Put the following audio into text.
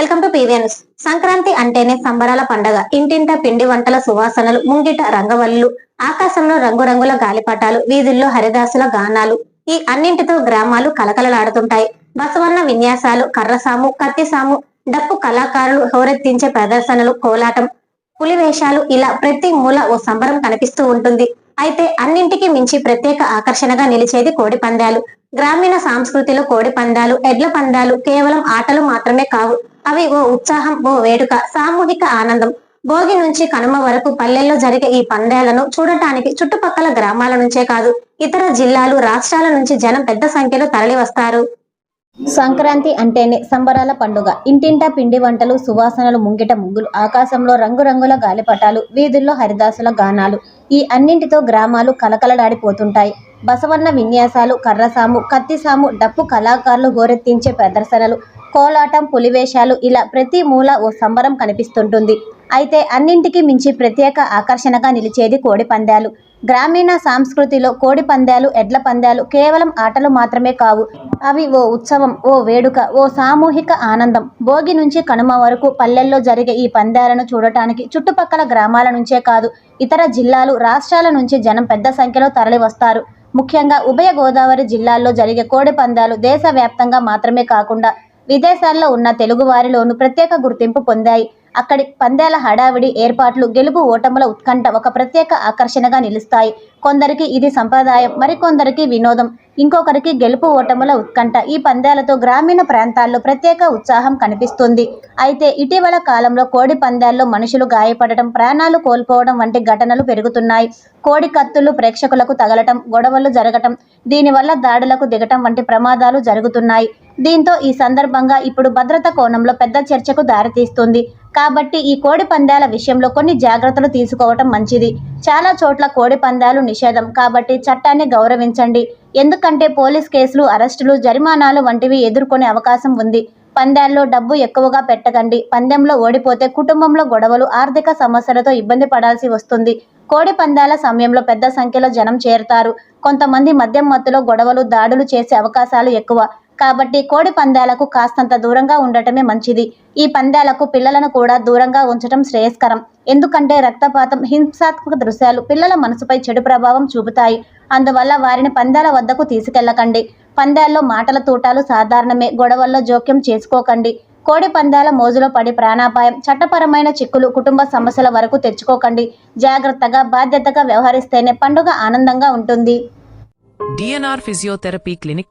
Welcome to PVNS Sankranti అంటేనే సంబరాల పండగ. ఇంటింట పిండి వంటల సువాసనలు ముంగిట రంగవల్లులు ఆకాశంలో రంగురంగుల గాలిపటాలు వీధుల్లో హరిదాసుల గానాలు ఈ అన్నింటితో గ్రామాలు కలకలలాడుతుంటాయి. బసవన్న విన్యాసాలు కర్రసాము కత్తిసాము డప్పు కళాకారులు హోరెత్తించే ప్రదర్శనలు కోలాటం పులి వేషాలు ఇలా ప్రతి మూల ఓ సంబరం కనిపిస్తూ ఉంటుంది. అయితే అన్నింటికి మించి ప్రత్యేక ఆకర్షణగా నిలిచేది కోడి పందాలు. గ్రామీణ సంస్కృతిలో కోడి పందాలు ఎడ్ల పందాలు కేవలం ఆటలు మాత్రమే కావు. అవి ఓ ఉత్సాహం ఓ వేడుక సామూహిక ఆనందం. భోగి నుంచి కనుమ వరకు పల్లెల్లో జరిగే ఈ పందాలను చూడటానికి చుట్టుపక్కల గ్రామాల నుంచే కాదు ఇతర జిల్లాలు రాష్ట్రాల నుంచి జనం పెద్ద సంఖ్యలో తరలి వస్తారు సంక్రాంతి అంటేనే సంబరాల పండుగ. ఇంటింటా పిండి వంటలు సువాసనలు ముంగిట ముగ్గులు ఆకాశంలో రంగురంగుల గాలిపటాలు వీధుల్లో హరిదాసుల గానాలు. ఈ అన్నింటితో గ్రామాలు కలకలలాడిపోతుంటాయి. బసవన్న విన్యాసాలు కర్రసాము కత్తిసాము డప్పు కళాకారులు గోరెత్తించే ప్రదర్శనలు కోలాటం పులివేషాలు ఇలా ప్రతి మూల ఓ సంబరం కనిపిస్తుంటుంది. అయితే అన్నింటికి మించి ప్రత్యేక ఆకర్షణగా నిలిచేది కోడి పందాలు. గ్రామీణ సంస్కృతిలో కోడి పందాలు ఎడ్ల పందాలు కేవలం ఆటలు మాత్రమే కావు. అవి ఓ ఉత్సవం ఓ వేడుక ఓ సామూహిక ఆనందం. భోగి నుంచి కనుమ వరకు పల్లెల్లో జరిగే ఈ పందాలను చూడటానికి చుట్టుపక్కల గ్రామాల నుంచే కాదు ఇతర జిల్లాలు రాష్ట్రాల నుంచి జనం పెద్ద సంఖ్యలో తరలివస్తారు. ముఖ్యంగా ఉభయ గోదావరి జిల్లాల్లో జరిగే కోడి పందాలు దేశవ్యాప్తంగా మాత్రమే కాకుండా విదేశాల్లో ఉన్న తెలుగు వారిలోనూ ప్రత్యేక గుర్తింపు పొందాయి. అక్కడి పందేల హడావిడి ఏర్పాట్లు గెలుపు ఓటముల ఉత్కంఠ ఒక ప్రత్యేక ఆకర్షణగా నిలుస్తాయి. కొందరికి ఇది సంప్రదాయం మరికొందరికి వినోదం. ఇంకొకరికి గెలుపు ఓటముల ఉత్కంఠ. ఈ పందాలతో గ్రామీణ ప్రాంతాల్లో ప్రత్యేక ఉత్సాహం కనిపిస్తుంది. అయితే ఇటీవల కాలంలో కోడి పందాల్లో మనుషులు గాయపడటం ప్రాణాలు కోల్పోవడం వంటి ఘటనలు పెరుగుతున్నాయి. కోడి కత్తులు ప్రేక్షకులకు తగలటం గొడవలు జరగటం దీనివల్ల దాడులకు దిగటం వంటి ప్రమాదాలు జరుగుతున్నాయి. దీంతో ఈ సందర్భంగా ఇప్పుడు భద్రత కోణంలో పెద్ద చర్చకు దారితీస్తుంది. కాబట్టి ఈ కోడి పందాల విషయంలో కొన్ని జాగ్రత్తలు తీసుకోవటం మంచిది. చాలా చోట్ల కోడి పందాలు నిషేధం. కాబట్టి చట్టాన్ని గౌరవించండి. ఎందుకంటే పోలీస్ కేసులు అరెస్టులు జరిమానాలు వంటివి ఎదుర్కొనే అవకాశం ఉంది. పందాల్లో డబ్బు ఎక్కువగా పెట్టకండి. పందెంలో ఓడిపోతే కుటుంబంలో గొడవలు ఆర్థిక సమస్యలతో ఇబ్బంది పడాల్సి వస్తుంది. కోడి పందాల సమయంలో పెద్ద సంఖ్యలో జనం చేరుతారు. కొంతమంది మద్యం మత్తులో గొడవలు దాడులు చేసే అవకాశాలు ఎక్కువ. కాబట్టి కోడి పందాలకు కాస్తంత దూరంగా ఉండటమే మంచిది. ఈ పందాలకు పిల్లలను కూడా దూరంగా ఉంచడం శ్రేయస్కరం. ఎందుకంటే రక్తపాతం హింసాత్మక దృశ్యాలు పిల్లల మనసుపై చెడు ప్రభావం చూపుతాయి. అందువల్ల వారిని పందాల వద్దకు తీసుకెళ్ళకండి. పందాల్లో మాటల తూటాలు సాధారణమే. గొడవల్లో జోక్యం చేసుకోకండి. కోడి పందాల మోజులో పడి ప్రాణాపాయం చట్టపరమైన చిక్కులు కుటుంబ సమస్యల వరకు తెచ్చుకోకండి. జాగ్రత్తగా బాధ్యతగా వ్యవహరిస్తేనే పండుగ ఆనందంగా ఉంటుంది. DNR physiotherapy clinic